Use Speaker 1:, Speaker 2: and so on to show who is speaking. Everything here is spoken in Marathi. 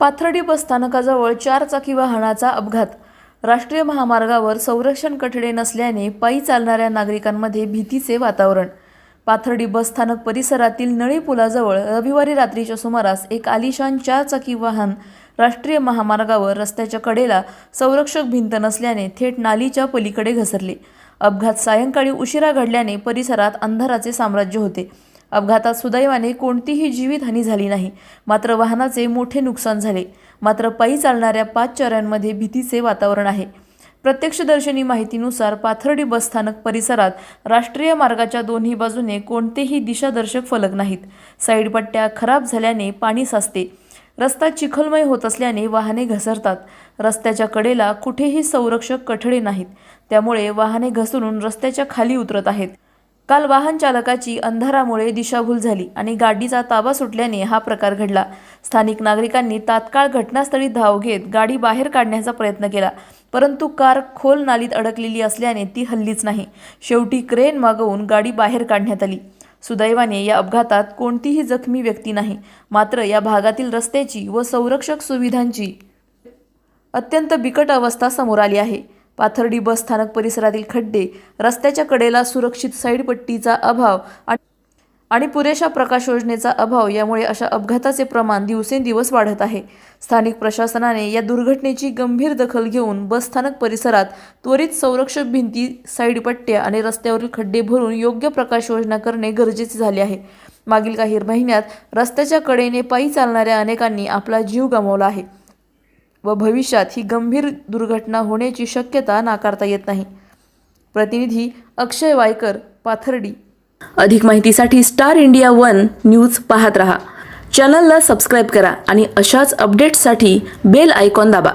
Speaker 1: पाथर्डी बस स्थानकाजवळ चारचाकी वाहनाचा अपघात. राष्ट्रीय महामार्गावर संरक्षण कठडे नसल्याने पायी चालणाऱ्या नागरिकांमध्ये भीतीचे वातावरण. पाथर्डी बसस्थानक परिसरातील नळी पुलाजवळ रविवारी रात्रीच्या सुमारास एक आलिशान चारचाकी वाहन राष्ट्रीय महामार्गावर रस्त्याच्या कडेला संरक्षक भिंत नसल्याने थेट नालीच्या पलीकडे घसरले. अपघात सायंकाळी उशिरा घडल्याने परिसरात अंधाराचे साम्राज्य होते. अपघातात सुदैवाने कोणतीही जीवितहानी झाली नाही. मात्र वाहनाचे मोठे नुकसान झाले. मात्र पायी चालणाऱ्या पाच चऱ्यांमध्ये भीतीचे वातावरण आहे. प्रत्यक्षदर्शनी माहितीनुसार पाथर्डी बसस्थानक परिसरात राष्ट्रीय मार्गाच्या दोन्ही बाजूने कोणतेही दिशादर्शक फलक नाहीत. साईड पट्ट्या खराब झाल्याने पाणी साचते. रस्ता चिखलमय होत असल्याने वाहने घसरतात. रस्त्याच्या कडेला कुठेही संरक्षक कठडे नाहीत. त्यामुळे वाहने घसरून रस्त्याच्या खाली उतरत आहेत. काल वाहन चालकाची अंधारामुळे दिशाभूल झाली आणि गाडीचा ताबा सुटल्याने हा प्रकार घडला. स्थानिक नागरिकांनी तात्काळ घटनास्थळी धाव घेत गाडी बाहेर काढण्याचा प्रयत्न केला परंतु कार खोल नालीत अडकलेली असल्याने ती हल्लीच नाही. शेवटी क्रेन मागवून गाडी बाहेर काढण्यात आली. सुदैवाने या अपघातात कोणतीही जखमी व्यक्ती नाही मात्र या भागातील रस्त्याची व संरक्षक सुविधांची अत्यंत बिकट अवस्था समोर आली आहे. पाथर्डी बस स्थानक परिसरातील खड्डे रस्त्याच्या कडेला सुरक्षित साईड पट्टीचा अभाव आणि- पुरेशा प्रकाश योजनेचा अभाव यामुळे अशा अपघाताचे प्रमाण दिवसेंदिवस वाढत आहे. स्थानिक प्रशासनाने या दुर्घटनेची गंभीर दखल घेऊन बस स्थानक परिसरात त्वरित संरक्षक भिंती साईडपट्ट्या आणि रस्त्यावरील खड्डे भरून योग्य प्रकाश योजना करणे गरजेचे झाले आहे. मागील काही महिन्यात रस्त्याच्या कडेने पायी चालणाऱ्या अनेकांनी आपला जीव गमावला आहे. व भविष्यात ही गंभीर दुर्घटना होण्याची शक्यता नाकारता येत नाही. प्रतिनिधी अक्षय वायकर पाथर्डी. अधिक माहितीसाठी स्टार इंडिया वन न्यूज पाहत रहा. चॅनलला सबस्क्राईब करा आणि अशाच अपडेट्ससाठी बेल आयकॉन दाबा.